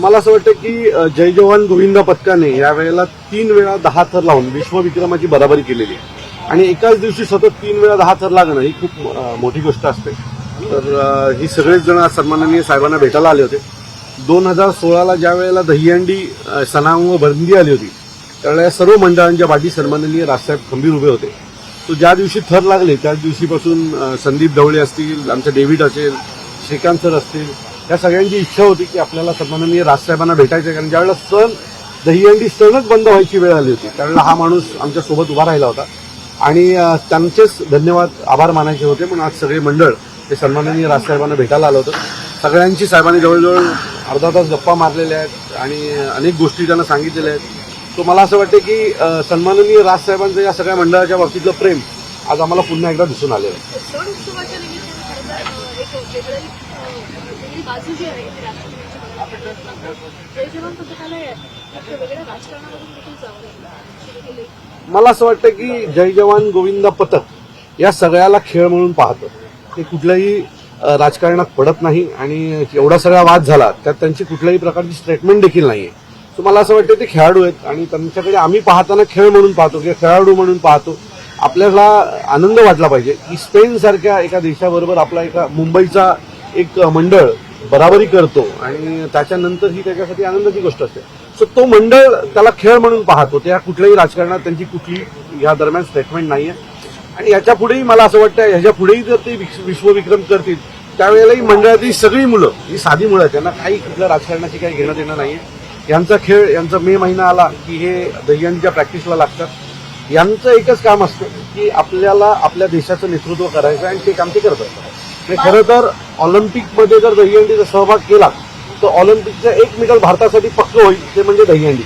मला असं वाटतं की जय जवान गोविंदा पथकाने यावेळेला तीन वेळा दहा थर लावून विश्वविक्रमाची बराबरी केलेली आहे. आणि एकाच दिवशी सतत तीन वेळा दहा थर लागणं ही खूप मोठी गोष्ट असते. तर ही सगळेच जण सन्माननीय साहेबांना भेटायला आले होते. दोन हजार सोळाला ज्या वेळेला दहीहंडी अ, बंदी आली होती त्यावेळेला सर्व मंडळांच्या पाठी सन्माननीय राजसाहेब खंबीर उभे होते. तो ज्या दिवशी थर लागले त्याच दिवशीपासून संदीप ढवळे असतील आमचं डेव्हिड असेल श्रीकांत सर असतील या सगळ्यांची इच्छा होती की आपल्याला सन्माननीय राजसाहेबांना भेटायचं आहे. कारण ज्यावेळेला सण दहीहंडी सणच बंद व्हायची वेळ आली होती त्यावेळेला हा माणूस आमच्यासोबत उभा राहिला होता आणि त्यांचेच धन्यवाद आभार मानायचे होते पण आज सगळे मंडळ हे सन्माननीय राजसाहेबांना भेटायला आलं होतं सगळ्यांची साहेबांनी जवळजवळ अर्धा तास गप्पा मारलेल्या आहेत आणि अनेक गोष्टी त्यांना सांगितलेल्या आहेत तो मला असं वाटतं की सन्माननीय राजसाहेबांचं या सगळ्या मंडळाच्या बाबतीतलं प्रेम आज आम्हाला पुन्हा एकदा दिसून आलेलं आहे. आहे मला असं वाटतं की जय जवान गोविंदा पथक या सगळ्याला खेळ म्हणून पाहतं. ते कुठल्याही राजकारणात पडत नाही आणि एवढा सगळा वाद झाला त्यात त्यांची कुठल्याही प्रकारची स्टेटमेंट देखील नाहीये. सो मला असं वाटतं ते खेळाडू आहेत आणि त्यांच्याकडे आम्ही पाहताना खेळ म्हणून पाहतो किंवा खेळाडू म्हणून पाहतो. आपल्याला आनंद वाटला पाहिजे. की स्पेनसारख्या एका देशाबरोबर आपला एका मुंबईचा एक मंडळ बराबरी करतो आणि त्याच्यानंतर ही त्याच्यासाठी आनंदाची गोष्ट असते. सो तो मंडळ त्याला खेळ म्हणून पाहतो. त्या कुठल्याही राजकारणात त्यांची कुठली या दरम्यान स्टेटमेंट नाही आहे आणि याच्या पुढेही मला असं वाटतं ह्याच्या पुढेही जर ते विश्व- विश्वविक्रम करतील त्यावेळेला ही सगळी मुलं ही साधी मुलं आहेत त्यांना काही कुठल्या राजकारणाची काही घेणं देणं नाही आहे यांचा खेळ यांचा मे महिना आला की हे दह्यांच्या प्रॅक्टिसला लागतात. यांचं एकच काम असतं की आपल्याला आपल्या देशाचं नेतृत्व करायचं आणि ते काम ते करत असतात. आणि खरं तर ऑलिम्पिकमध्ये जर दहीहंडीचा सहभाग केला तर ऑलिम्पिकचं एक मेडल भारतासाठी पक्क होईल ते म्हणजे दहीहंडी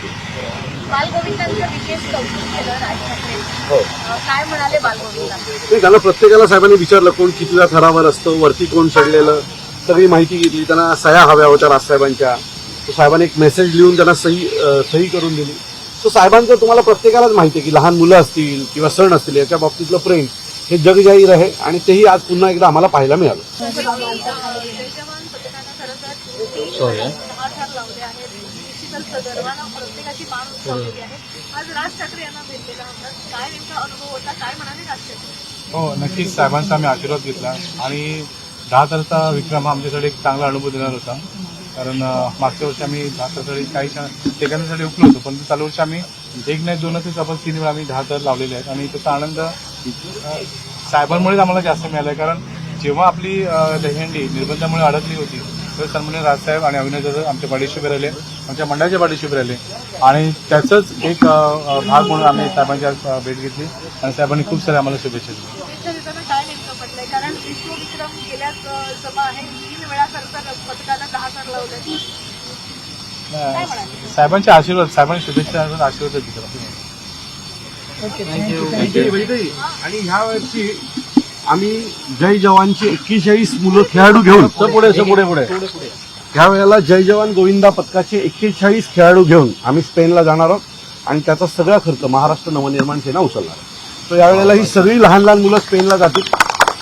हो. नाही त्यांना प्रत्येकाला साहेबांनी विचारलं कोण कितव्या थरावर असतं वरती कोण चढलेलं सगळी माहिती घेतली त्यांना सह्या हव्या होत्या राजसाहेबांच्या तो साहेबांनी एक मेसेज लिहून त्यांना सही सही करून दिली. तो साहेबांचं तुम्हाला प्रत्येकालाच माहिती आहे की लहान मुलं असतील किंवा सण असतील याच्या बाबतीतलं प्रेम हे जग जाहीर आहे आणि तेही आज पुन्हा एकदा आम्हाला पाहायला मिळालं. ठाकरे हो नक्कीच साहेबांचा आम्ही आशीर्वाद घेतला आणि दहा तारचा विक्रम हा आमच्यासाठी एक चांगला अनुभव देणार होता. कारण मागच्या वर्षी आम्ही दहा काही ठिकाणासाठी उपलो होतो पण चालू वर्षी आम्ही एक नाही दोनच आपण तीन वेळा आम्ही दहा तर लावलेले आहेत. आणि त्याचा आनंद साहेबांमुळेच आम्हाला जास्त मिळाला आहे कारण जेव्हा आपली अं, दहीहंडी निर्बंधामुळे अडकली होती तर सन्मान्य राजसाहेब आणि अविनाश आमच्या पाठीशी राहिले आमच्या मंडळाच्या पाठीशी राहिले. आणि त्याचंच एक भाग म्हणून आम्ही साहेबांची भेट घेतली. आणि साहेबांनी खूप सारे आम्हाला शुभेच्छा दिल्या. पडलंय कारण विश्वविक्रम गेल्याच अ, सभा आहे. तीन वेळा खरं तर पथकानं दहा ठार लावले काय म्हणाले? साहेबांचे आशीर्वाद साहेबांनी शुभेच्छा आणि आशीर्वाद दिले आणि ह्या वर्षी आम्ही जय जवानची एक्केचाळीस मुलं खेळाडू घेऊन पुढे पुढे पुढे. ह्या वेळेला जय जवान गोविंदा पथकाचे एक्केचाळीस खेळाडू घेऊन आम्ही स्पेनला जाणार आहोत आणि त्याचा सगळा खर्च महाराष्ट्र नवनिर्माण सेना उचलणार आहे. तर यावेळेला ही सगळी लहान लहान मुलं स्पेनला जातील.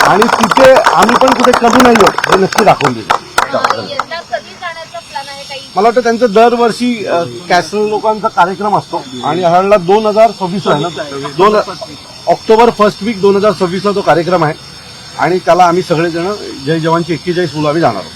आणि तिथे आम्ही पण कुठे कमी नाही आहोत हे नक्की दाखवून काही मला वाटतं त्यांचं दरवर्षी अ, कॅसरल लोकांचा कार्यक्रम असतो. आणि ह्यावेळेला दोन हजार सव्वीस आहे ना? दोन ऑक्टोबर फर्स्ट वीक दोन हजार सव्वीसला तो कार्यक्रम आहे. आणि त्याला आम्ही सगळेजण जय जवानची एक्केचाळीस मुलं आम्ही जाणार आहोत.